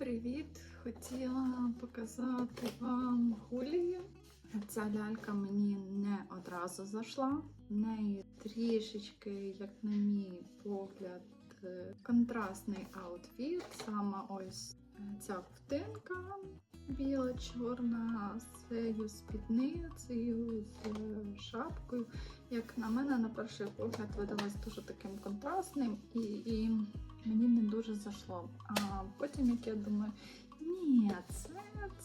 Привіт! Хотіла показати вам Гулію. Ця лялька мені не одразу зайшла. В неї трішечки, як на мій погляд, е, контрастний аутфіт. Саме ось е, ця ковтинка біла, чорна з цією спідницею, з е, шапкою. Як на мене, на перший погляд видалось дуже таким контрастним і, і мені не дуже зайшло. А потім як я думаю, ні, це,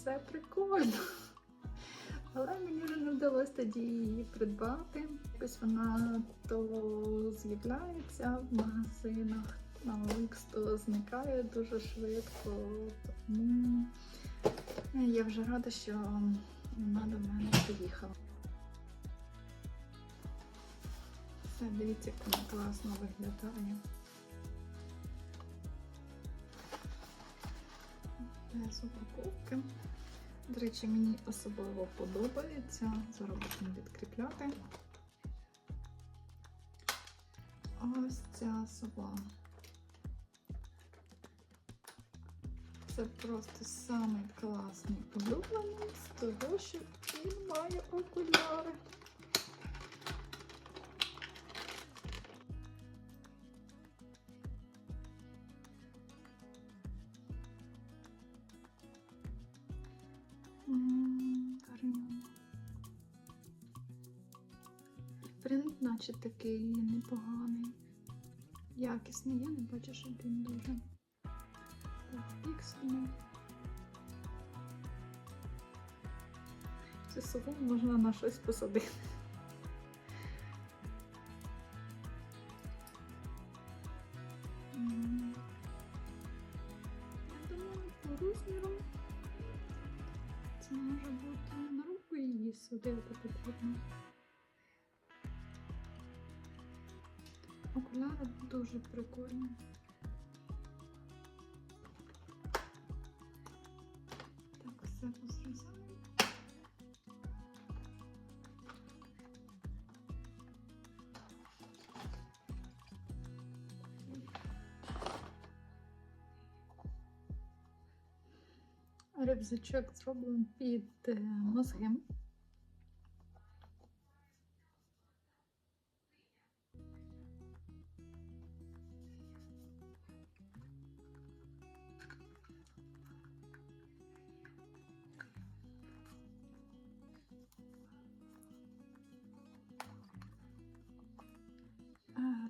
це прикольно. Але мені вже не вдалося тоді її придбати. Якось вона то з'являється в магазинах, на OLX, то зникає дуже швидко. Тому я вже рада, що вона до мене приїхала. Все, дивіться, як вона класно виглядає. Без упаковки. До речі, мені особливо подобається. Зараз будемо відкріпляти. Ось ця сова. Це просто самий класний улюблений з того, що він має окуляри. Принт, наче такий непоганий. Якісний, я не бачу, щоб він дуже піксельний. Цю сову можна на щось посадити. Я думаю, по це може бути на руку її садити потрібно. Окуляри дуже прикольні. Так, все розрізаємо. Рюкзачок зроблений під е, мозги.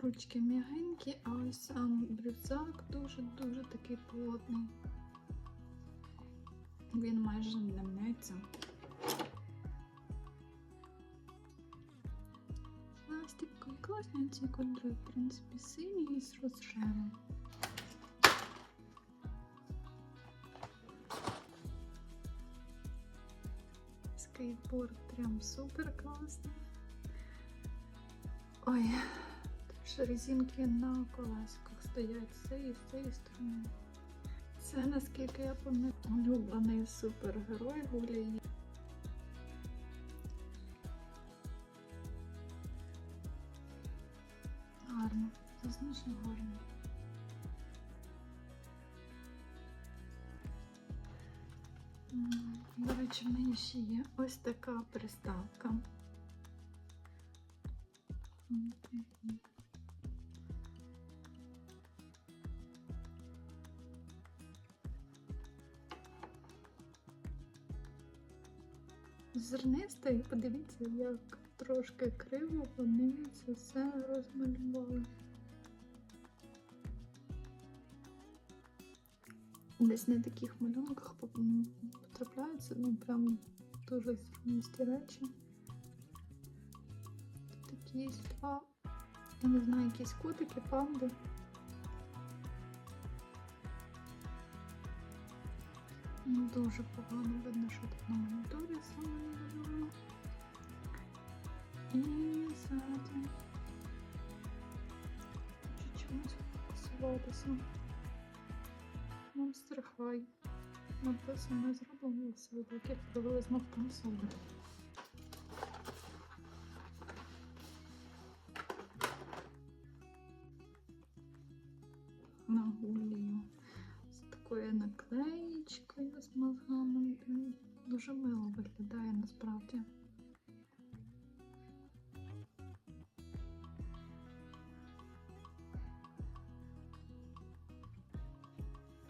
Ручки м'ягенькі, а ось сам рюкзак дуже-дуже такий плотний. Він майже не мнеться. Пластикові класні ці кольори, в принципі, сині з розширом. Скейтборд прям супер класний. Ой, тут резинки на колесиках стоять з цієї з цієї сторони. Це наскільки я пам'ятаю, улюблений супергерой Гулії. Гарно, зазначно гарно. До речі, в мене ще є ось така приставка. М, Зерниста, і подивіться, як трошки криво вони це все розмалювали. Десь на таких малюнках потрапляються, ну прям дуже зернисті речі. Такі два, я не знаю, якісь котики, панди. Ну, дуже погано видно, що тут на моніторі саме намальовано. І ззаді чи чомусь фокусуватися. Monster High. Написано зроблено все так, як я консолі. На гулію дуже мило виглядає насправді.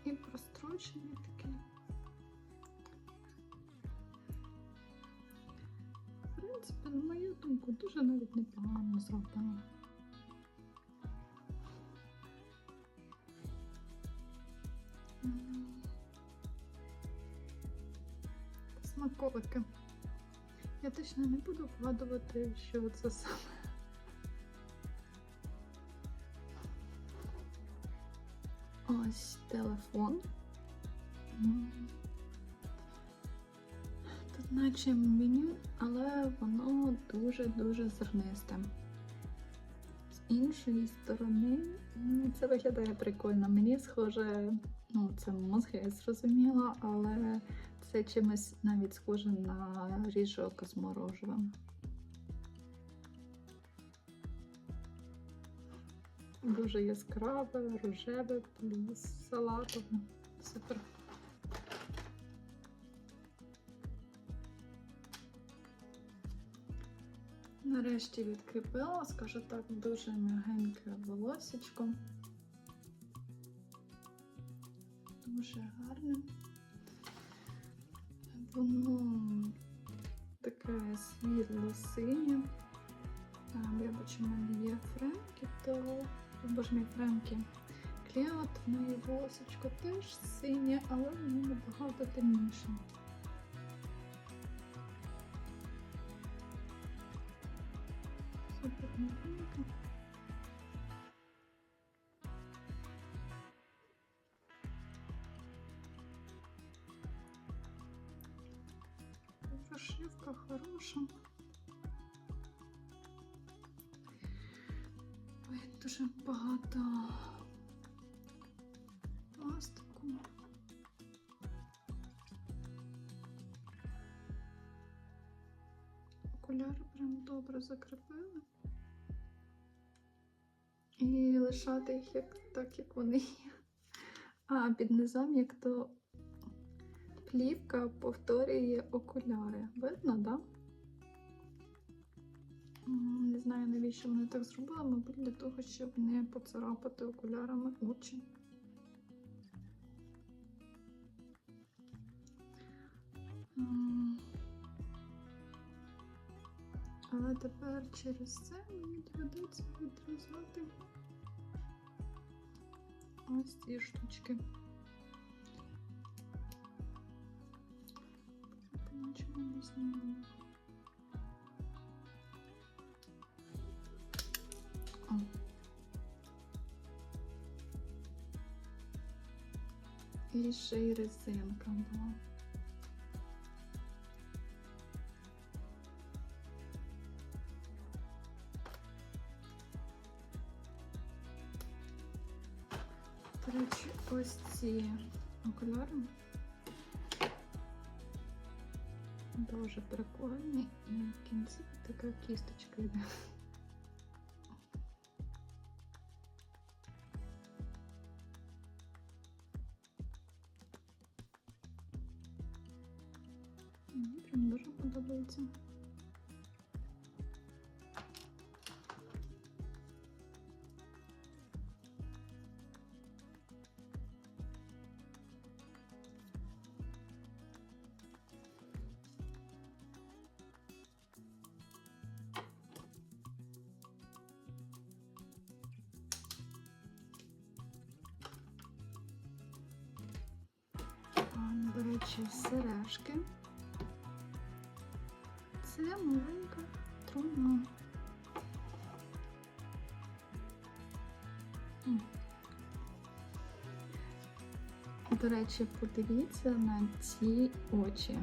І прострочений такий. В принципі, на мою думку, дуже навіть непогано зроблено. Смаколики. Я точно не буду вгадувати, що це саме. Ось телефон. Тут наче меню, але воно дуже-дуже зернисте. З іншої сторони, це виглядає прикольно. Мені схоже, ну, це мозги, я зрозуміла, але це чимось навіть схоже на ріжок з морожевим. Дуже яскраве, рожеве, плюс салатове. Супер. Нарешті відкріпила, скажу так, дуже м'ягеньке волосечко. Дуже гарне. Воно таке світло-синє. Я бачу, в мене є Френкі, то боже мій Френкі. Кліот, в неї волосечко теж синє, але воно набагато темніше. Супер м'ягеньке. Прошивка хороша. Ой, дуже багато пластику. Окуляри прям добре закріпили. І лишати їх як, так, як вони є. А під низом, як то плівка повторює окуляри. Видно? Да? Не знаю, навіщо вони так зробили, мабуть, для того, щоб не поцарапати окулярами очі. Але тепер через це мені доведеться відрізати ось ці штучки. І ще й резинка була. До речі, ось ці окуляри дуже прикольні і в кінці така кісточка йде. Мені прям дуже подобається. До речі, сережки. Це маленька труна. До речі, подивіться на ці очі.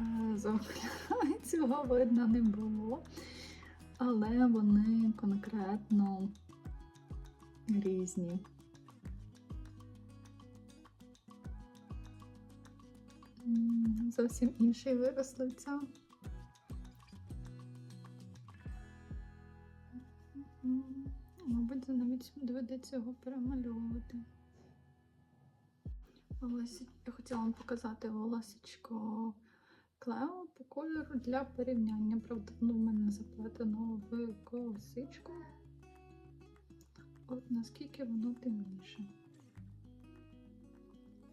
Е, За цього видно не було, але вони конкретно різні. Зовсім інший вираз лиця. Мабуть, навіть доведеться його перемальовувати. Волосі... Я хотіла вам показати волосечко Клео по кольору для порівняння. Правда, воно в мене заплетено в косичку. От наскільки воно темніше.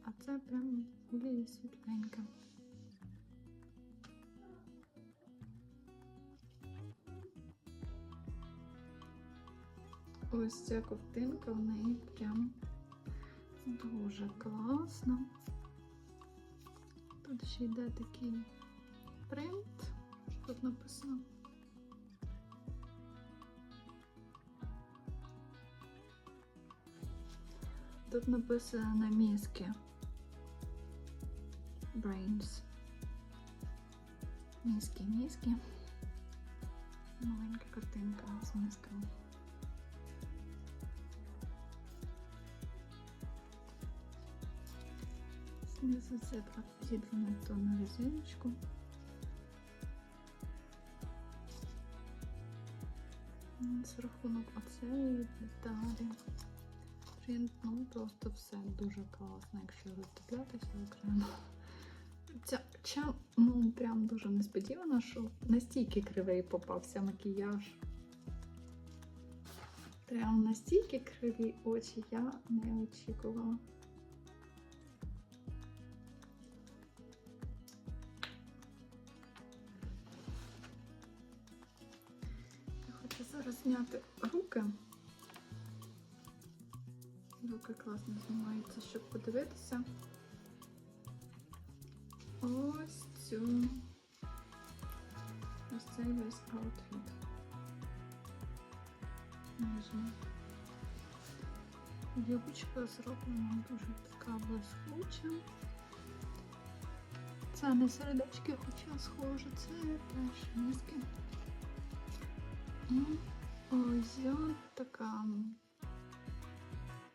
А це прям гуліє світленьке. Ось ця ковтинка в неї прям дуже класна. Ще йде такий принт, що тут написано. Тут написано на мізки. Brains. Мізки, мізки. Маленька картинка з мізками. Знизу це зібрано то на резиночку. З рахунок оцеї деталі. Ну просто все дуже класно, якщо роздивлятися окремо. Ця, ця, ну прям дуже несподівано, що настільки кривий попався макіяж. Прям настільки криві очі я не очікувала. Зняти руки. Руки класно знімаються, щоб подивитися. Ось цю. Ось цей весь аутфіт. Нижній. Юбочка зроблена дуже така блискуча. Це не середечки, хоча схоже, це теж мізки. Ось така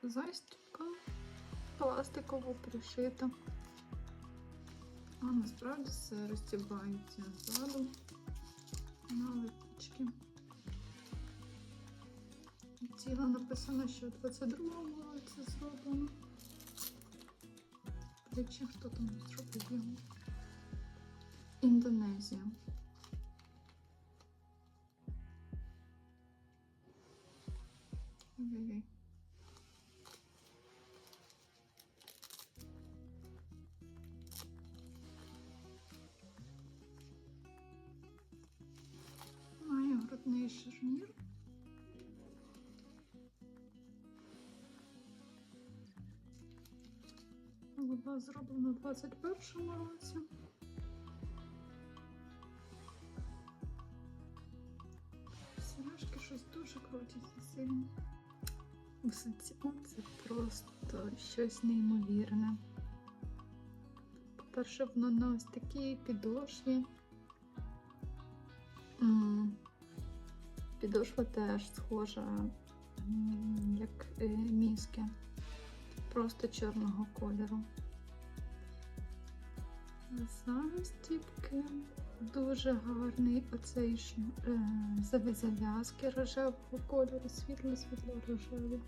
застібка пластиково пришита. А насправді все розтібається ззаду на липучки. Тіло написано, що 22-го це зроблено. Речі, хто там зробив його? Індонезія. Ой-ой-ой. Маю грудний шарнір. Була зроблена у 21-му році. Сережки щось дуже крутяться сильно. Висоці це просто щось неймовірне. По-перше, воно на ось такій підошві. Підошва теж схожа, як е, мізки, просто чорного кольору. Застібки дуже гарний оцей е, зав'язки рожевого кольору, світло-світло рожеві.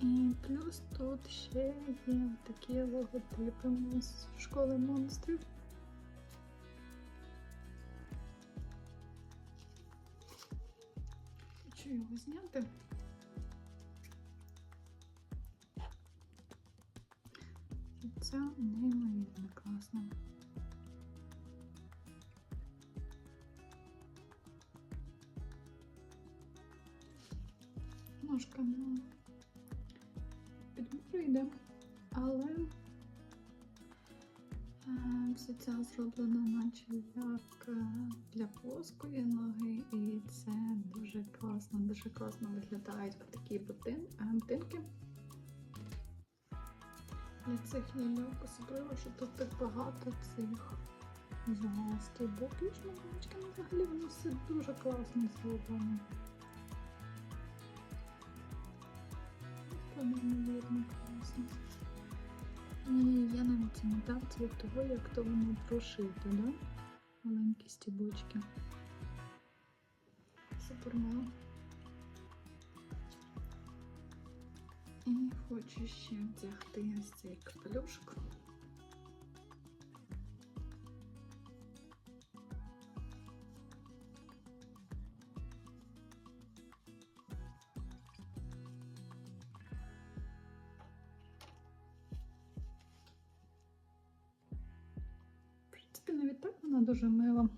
І плюс тут ще є такі логотипи з школи монстрів. Хочу його зняти. Це неймовірно класно. Ну, підбору йде, але е, все це зроблено наче як е, для плоскої ноги, і це дуже класно, дуже класно виглядають такі ботин, е, ботинки. Для цих лільок, особливо, що тут так багато цих. І ж малючками взагалі воно все дуже класно зроблено. воно неймовірно класно. І я навіть не дав цвіт того, як то воно прошито, да? маленькі стібочки. Супермало. І хочу ще вдягти ось цей капелюшок. Принципі, навіть так вона дуже мила.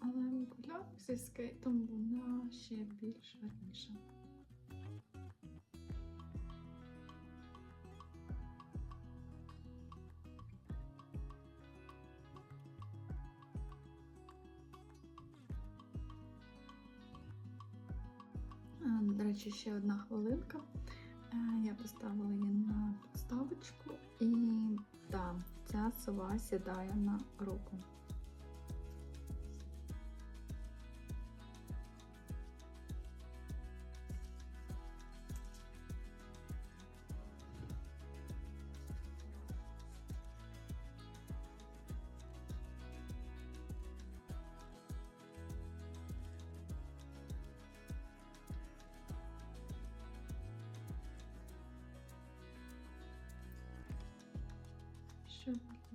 Але гуляв зі скейтом вона ще більш гарніша. Речі, ще одна хвилинка. Е, Я поставила її на підставочку і да, ця сова сідає на руку.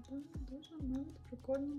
Виглядає дуже навіть прикольно.